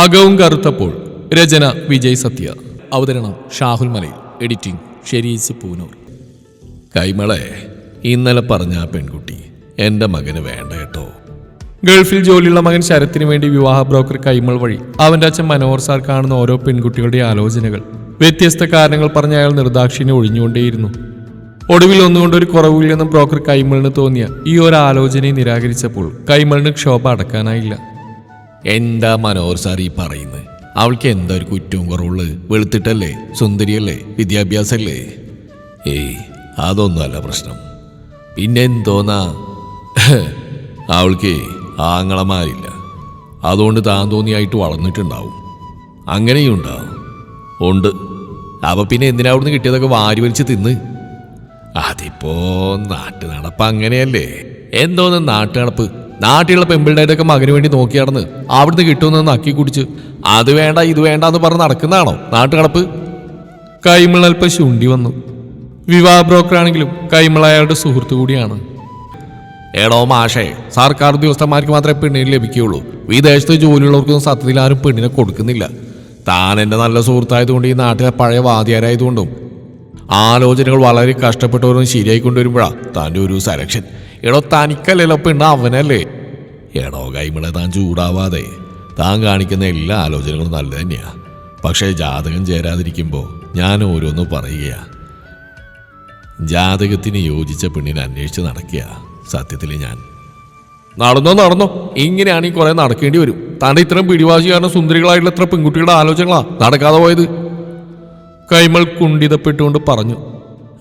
അകവും കറുത്തപ്പോൾ രചന വിജയ് സത്യ. അവതരണം ഷാഹുൽ മലയിൽ. എഡിറ്റിംഗ് ഷെരീസ് പൂനൂർ. കൈമളെ ഇന്നലെ പറഞ്ഞ ആ പെൺകുട്ടി എന്റെ മകന് വേണ്ട കേട്ടോ. ഗൾഫിൽ ജോലിയുള്ള മകൻ ശരത്തിന് വേണ്ടി വിവാഹ ബ്രോക്കർ കൈമൾ വഴി അവന്റെ അച്ഛൻ മനോഹർ സാർ കാണുന്ന ഓരോ പെൺകുട്ടികളുടെ ആലോചനകൾ വ്യത്യസ്ത കാരണങ്ങൾ പറഞ്ഞ് അയാൾ നിർദാക്ഷിനെ ഒഴിഞ്ഞുകൊണ്ടേയിരുന്നു. ഒടുവിൽ ഒന്നുകൊണ്ട് ഒരു കുറവില്ലെന്നും ബ്രോക്കർ കൈമളിന് തോന്നിയ ഈ ഒരു ആലോചനയെ നിരാകരിച്ചപ്പോൾ കൈമളിന് ക്ഷോഭ അടക്കാനായില്ല. എന്താ മനോഹർ സാർ ഈ പറയുന്നത്? അവൾക്ക് എന്താ ഒരു കുറ്റവും കുറവുള്ളു വെളുത്തിട്ടല്ലേ? സുന്ദരിയല്ലേ? വിദ്യാഭ്യാസമല്ലേ ഏയ് അതൊന്നുമല്ല പ്രശ്നം. പിന്നെ എന്തോന്നാ അവൾക്ക് ആങ്ങളമാരില്ല. അതുകൊണ്ട് താൻ തോന്നിയായിട്ട് വളർന്നിട്ടുണ്ടാവും. അങ്ങനെയും ഉണ്ടാവും ഉണ്ട്. അപ്പം പിന്നെ എന്തിനാ അവിടുന്ന് കിട്ടിയതൊക്കെ വാരി വലിച്ച് തിന്ന്? അതിപ്പോ നാട്ടു നടപ്പ് അങ്ങനെയല്ലേ? എന്തോന്ന് നാട്ടു നടപ്പ് നാട്ടിലുള്ള പെമ്പിളുടെ മകന് വേണ്ടി നോക്കി നടന്ന് അവിടുന്ന് കിട്ടുമെന്ന് നക്കി കുടിച്ച്. അത് വേണ്ട ഇത് വേണ്ട എന്ന് പറഞ്ഞ് നടക്കുന്നതാണോ നാട്ടുകടപ്പ്? കൈമൾ അല്പം ശുണ്ടി വന്നു. വിവാഹ ബ്രോക്കറാണെങ്കിലും കൈമിള അയാളുടെ സുഹൃത്തു കൂടിയാണ്. എടോ മാഷേ സർക്കാർ ഉദ്യോഗസ്ഥന്മാർക്ക് മാത്രമേ പെണ്ണിന് ലഭിക്കുകയുള്ളൂ. വിദേശത്ത് ജോലിയുള്ളവർക്കൊന്നും സത്യത്തിൽ ആരും പെണ്ണിനെ കൊടുക്കുന്നില്ല. താൻ എന്റെ നല്ല സുഹൃത്തായതുകൊണ്ട് ഈ നാട്ടിലെ പഴയ വാദ്യാരായതുകൊണ്ടും ആലോചനകൾ വളരെ കഷ്ടപ്പെട്ടവരും ശരിയായി കൊണ്ടുവരുമ്പോഴാ താന്റെ ഒരു സെലക്ഷൻ എടോ തനിക്കല്ലല്ലോ പെണ്ണ് അവനല്ലേ? എടോ കൈമിളെ താൻ ചൂടാവാതെ. താൻ കാണിക്കുന്ന എല്ലാ ആലോചനകളും നല്ല തന്നെയാണ് പക്ഷേ ജാതകം ചേരാതിരിക്കുമ്പോൾ ഞാൻ ഓരോന്ന് പറയുകയാ. ജാതകത്തിന് യോജിച്ച പെണ്ണിനെ അന്വേഷിച്ച് നടക്കുക സത്യത്തിൽ ഞാൻ. നടന്നോ നടന്നോ. ഇങ്ങനെയാണ് ഈ കുറെ നടക്കേണ്ടി വരും. താൻ ഇത്രയും പിടിവാശി കാരണം സുന്ദരികളായിട്ടുള്ള എത്ര പെൺകുട്ടികളുടെ ആലോചനകളാണ് നടക്കാതെ പോയത്. കൈമൾ കുണ്ടിതപ്പെട്ടുകൊണ്ട് പറഞ്ഞു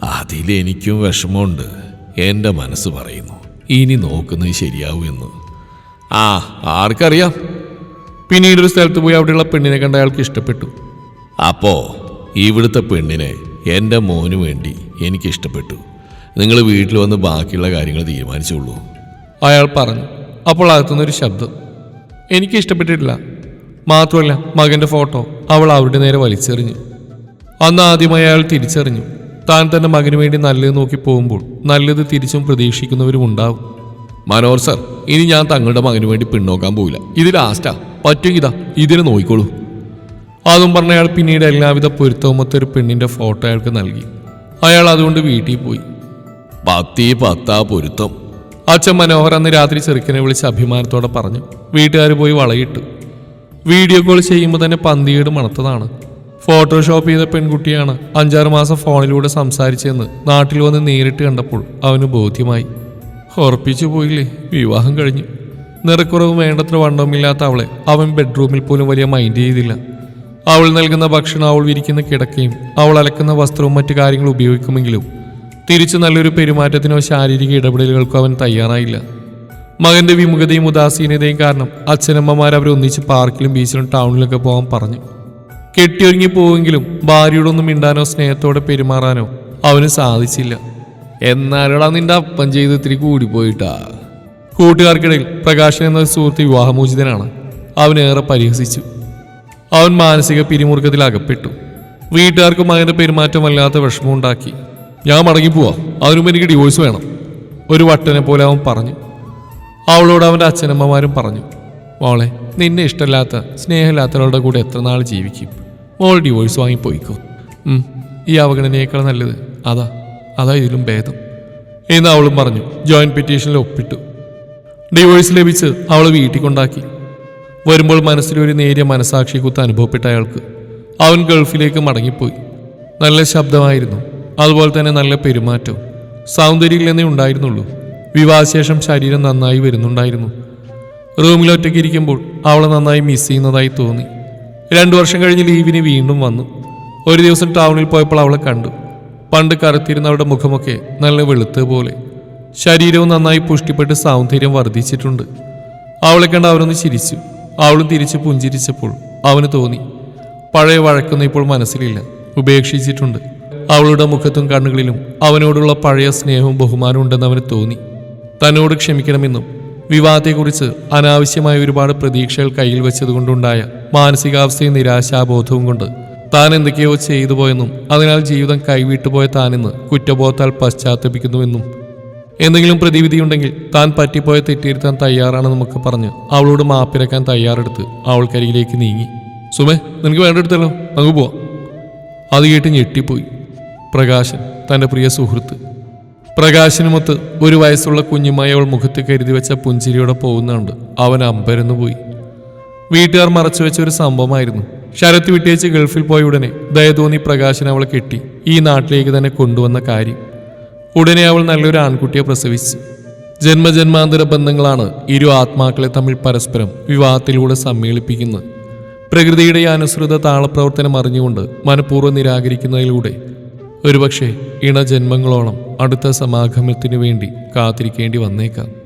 അതിലെനിക്കും വിഷമമുണ്ട് എന്റെ മനസ്സ് പറയുന്നു. ഇനി നോക്കുന്നത് ശരിയാവൂ എന്ന്. ആ ആർക്കറിയാം. പിന്നീട് ഒരു സ്ഥലത്ത് പോയി അവിടെയുള്ള പെണ്ണിനെ കണ്ട അയാൾക്ക് ഇഷ്ടപ്പെട്ടു. അപ്പോ ഇവിടുത്തെ പെണ്ണിനെ എന്റെ മോന് വേണ്ടി എനിക്ക് ഇഷ്ടപ്പെട്ടു. നിങ്ങൾ വീട്ടിൽ വന്ന് ബാക്കിയുള്ള കാര്യങ്ങൾ തീരുമാനിച്ചോളൂ. അയാൾ പറഞ്ഞു. അപ്പോൾ അകത്തുനിന്നൊരു ശബ്ദം. എനിക്ക് ഇഷ്ടപ്പെട്ടിട്ടില്ല. മാത്രമല്ല മകന്റെ ഫോട്ടോ അവൾ അവരുടെ നേരെ വലിച്ചെറിഞ്ഞു. അന്ന് ആദ്യമായി അയാൾ തിരിച്ചറിഞ്ഞു. താൻ തന്റെ മകന് വേണ്ടി നല്ലത് നോക്കി പോകുമ്പോൾ നല്ലത് തിരിച്ചും പ്രതീക്ഷിക്കുന്നവരും ഉണ്ടാവും. മനോഹർ സർ ഇനി ഞാൻ തങ്ങളുടെ മകന് വേണ്ടി പിന്നോക്കാൻ പോവില്ല. ഇത് ലാസ്റ്റാ പറ്റുകിതാ ഇതാ ഇതിനെ നോക്കിക്കോളൂ. അതും പറഞ്ഞ അയാൾ പിന്നീട് എല്ലാവിധ പൊരുത്തവുമൊത്ത ഒരു പെണ്ണിന്റെ ഫോട്ടോ അയാൾക്ക് നൽകി. അയാൾ അതുകൊണ്ട് വീട്ടിൽ പോയി. പത്തി പത്താ പൊരുത്തം. അച്ഛൻ മനോഹർ അന്ന് രാത്രി ചെറുക്കനെ വിളിച്ച് അഭിമാനത്തോടെ പറഞ്ഞു. വീട്ടുകാർ പോയി വളയിട്ടു. വീഡിയോ കോൾ ചെയ്യുമ്പോൾ തന്നെ പന്തികേട് മണത്തതാണ്. ഫോട്ടോഷോപ്പ് ചെയ്ത പെൺകുട്ടിയാണ് അഞ്ചാറ് മാസം ഫോണിലൂടെ സംസാരിച്ചെന്ന് നാട്ടിൽ വന്ന് നേരിട്ട് കണ്ടപ്പോൾ അവന് ബോധ്യമായി. ഉറപ്പിച്ചു പോയില്ലേ? വിവാഹം കഴിഞ്ഞു. നിറക്കുറവ് വേണ്ടത്ര വണ്ണവുമില്ലാത്ത അവളെ അവൻ ബെഡ്റൂമിൽ പോലും വലിയ മൈൻഡ് ചെയ്തില്ല. അവൾ നൽകുന്ന ഭക്ഷണം അവൾ വിരിക്കുന്ന കിടക്കയും അവൾ അലക്കുന്ന വസ്ത്രവും മറ്റു കാര്യങ്ങളും ഉപയോഗിക്കുമെങ്കിലും തിരിച്ചു നല്ലൊരു പെരുമാറ്റത്തിനോ ശാരീരിക ഇടപെടലുകൾക്കോ അവൻ തയ്യാറായില്ല. മകന്റെ വിമുഖതയും ഉദാസീനതയും കാരണം അച്ഛനമ്മമാർ അവരൊന്നിച്ച് പാർക്കിലും ബീച്ചിലും ടൗണിലൊക്കെ പോകാൻ പറഞ്ഞു. കെട്ടിയൊരുങ്ങി പോവെങ്കിലും ഭാര്യയോടൊന്നും മിണ്ടാനോ സ്നേഹത്തോടെ പെരുമാറാനോ അവന് സാധിച്ചില്ല. എന്നാലടാ നിന്റെ അപ്പം ചെയ്ത് ഇത്തിരി കൂടിപ്പോയിട്ടാ. കൂട്ടുകാർക്കിടയിൽ പ്രകാശൻ എന്ന സുഹൃത്ത് വിവാഹമോചിതനാണ്. അവനേറെ പരിഹസിച്ചു. അവൻ മാനസിക പിരിമുറുക്കത്തിൽ അകപ്പെട്ടു. വീട്ടുകാർക്കും അവന്റെ പെരുമാറ്റം വല്ലാത്ത വിഷമമുണ്ടാക്കി ഞാൻ മടങ്ങിപ്പോവാ അവനും എനിക്ക് ഡിവോഴ്സ് വേണം. ഒരു വട്ടനെ പോലെ അവൻ പറഞ്ഞു. അവളോട് അവന്റെ അച്ഛനമ്മമാരും പറഞ്ഞു. മോളെ നിന്നെ ഇഷ്ടമില്ലാത്ത സ്നേഹമില്ലാത്തവരുടെ കൂടെ എത്ര നാൾ ജീവിക്കും? മോൾ ഡിവോഴ്സ് വാങ്ങിപ്പോയിക്കോ? ഈ അവഗണനയേക്കാൾ നല്ലത് അതാ അതാ ഇതിലും ഭേദം. എന്ന് അവളും പറഞ്ഞു ജോയിന്റ് പെറ്റീഷനിൽ ഒപ്പിട്ടു. ഡിവോഴ്സ് ലഭിച്ച് അവൾ വീട്ടിൽ കൊണ്ടാക്കി. വരുമ്പോൾ മനസ്സിലൊരു നേരിയ മനസാക്ഷി കുത്ത് അനുഭവപ്പെട്ട അയാൾക്ക്. അവൻ ഗൾഫിലേക്ക് മടങ്ങിപ്പോയി. നല്ല ശബ്ദമായിരുന്നു അതുപോലെ തന്നെ നല്ല പെരുമാറ്റവും. സൗന്ദര്യമില്ലെന്നേ ഉണ്ടായിരുന്നുള്ളൂ. വിവാഹശേഷം ശരീരം നന്നായി വരുന്നുണ്ടായിരുന്നു. റൂമിൽ ഒറ്റയ്ക്ക് ഇരിക്കുമ്പോൾ അവളെ നന്നായി മിസ് ചെയ്യുന്നതായി തോന്നി. രണ്ടു വർഷം കഴിഞ്ഞ് ലീവിന് വീണ്ടും വന്നു. ഒരു ദിവസം ടൗണിൽ പോയപ്പോൾ അവളെ കണ്ടു. പണ്ട് കറുത്തിരുന്ന അവളുടെ മുഖമൊക്കെ നല്ല വെളുത്തതുപോലെ ശരീരവും നന്നായി പുഷ്ടിപ്പെട്ട് സൗന്ദര്യം വർദ്ധിച്ചിട്ടുണ്ട്. അവളെ കണ്ട് അവരൊന്ന് ചിരിച്ചു. അവളും തിരിച്ച് പുഞ്ചിരിച്ചപ്പോൾ അവന് തോന്നി പഴയ വഴക്കൊന്നും ഇപ്പോൾ മനസ്സിലില്ല. ഉപേക്ഷിച്ചിട്ടുണ്ട്. അവളുടെ മുഖത്തും കണ്ണുകളിലും അവനോടുള്ള പഴയ സ്നേഹവും ബഹുമാനവും ഉണ്ടെന്ന് അവന് തോന്നി. തന്നോട് ക്ഷമിക്കണമെന്നും വിവാഹത്തെക്കുറിച്ച് അനാവശ്യമായ ഒരുപാട് പ്രതീക്ഷകൾ കയ്യിൽ വെച്ചതുകൊണ്ടുണ്ടായ മാനസികാവസ്ഥയും നിരാശാബോധവും കൊണ്ട് താൻ എന്തൊക്കെയോ ചെയ്തു പോയെന്നും അതിനാൽ ജീവിതം കൈവിട്ടുപോയ താനെന്ന് കുറ്റബോധത്താൽ പശ്ചാത്തപിക്കുന്നുവെന്നും എന്തെങ്കിലും പ്രതിവിധിയുണ്ടെങ്കിൽ താൻ പറ്റിപ്പോയ തെറ്റിയിരുത്താൻ നമുക്ക് പറഞ്ഞ് അവളോട് മാപ്പിരക്കാൻ തയ്യാറെടുത്ത് അവൾക്കരികിലേക്ക് നീങ്ങി. സുമേ നിനക്ക് വേണ്ടെടുത്തല്ലോ. നമുക്ക് പോവാം. അത് കേട്ട് ഞെട്ടിപ്പോയി. പ്രകാശൻ തന്റെ പ്രിയ സുഹൃത്ത് പ്രകാശനുമൊത്ത് ഒരു വയസ്സുള്ള കുഞ്ഞുമായി അവൾ മുഖത്ത് കരുതി വെച്ച പുഞ്ചിരിയോടെ പോകുന്നുണ്ട്. അവൻ അമ്പരന്നു പോയി. വീട്ടുകാർ മറച്ചു വെച്ച ഒരു സംഭവമായിരുന്നു. ശരത് വിട്ടേച്ച് ഗൾഫിൽ പോയ ഉടനെ ദയ തോന്നി പ്രകാശൻ അവളെ കെട്ടി. ഈ നാട്ടിലേക്ക് തന്നെ കൊണ്ടുവന്ന കാര്യം. ഉടനെ അവൾ നല്ലൊരു ആൺകുട്ടിയെ പ്രസവിച്ചു. ജന്മജന്മാന്തര ബന്ധങ്ങളാണ് ഇരു ആത്മാക്കളെ തമ്മിൽ പരസ്പരം വിവാഹത്തിലൂടെ സമ്മേളിപ്പിക്കുന്നത്. പ്രകൃതിയുടെ അനുസൃത താളപ്രവർത്തനം അറിഞ്ഞുകൊണ്ട് മനഃപൂർവം നിരാകരിക്കുന്നതിലൂടെ ഒരുപക്ഷെ ഇണജന്മങ്ങളോളം അടുത്ത സമാഗമത്തിനു വേണ്ടി കാത്തിരിക്കേണ്ടി വന്നേക്കാം.